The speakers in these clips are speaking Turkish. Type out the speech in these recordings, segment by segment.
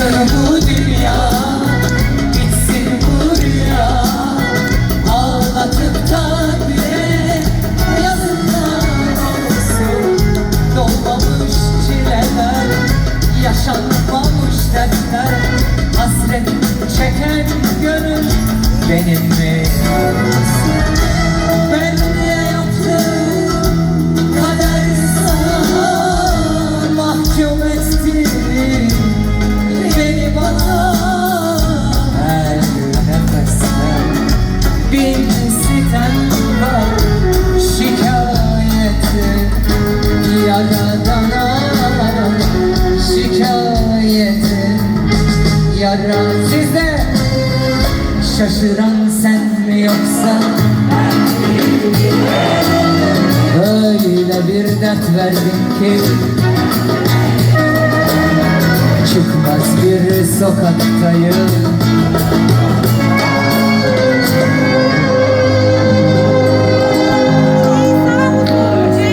Sana bu dünya Bitsin bu da bile Yazıklar olsun. Dolmamış çileler Yaşanmamış dertler. Hasret çeken gönül Benim mi? Yara sizde Şaşıran sen mi yoksa? Öyle bir dert verdin ki. Çıkmaz bir sokaktayım.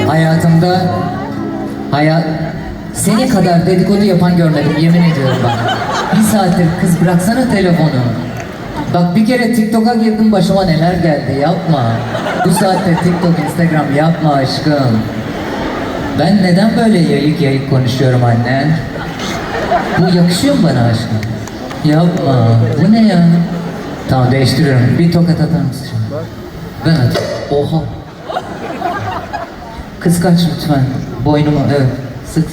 Hayatımda hayat seni kadar dedikodu yapan görmedim yemin ediyorum bak. Bir saattir kız bıraksana telefonu. Bak bir kere TikTok'a girdim başıma neler geldi yapma. Bu saatte TikTok, Instagram yapma aşkım. Ben neden böyle yayık yayık konuşuyorum anne? Bu yakışıyor mu bana aşkım? Yapma. Bu ne ya? Tamam değiştiriyorum. Bir tokat atar mısın şimdi? Ben at. Oha. Kıskaç lütfen. Boynuma evet.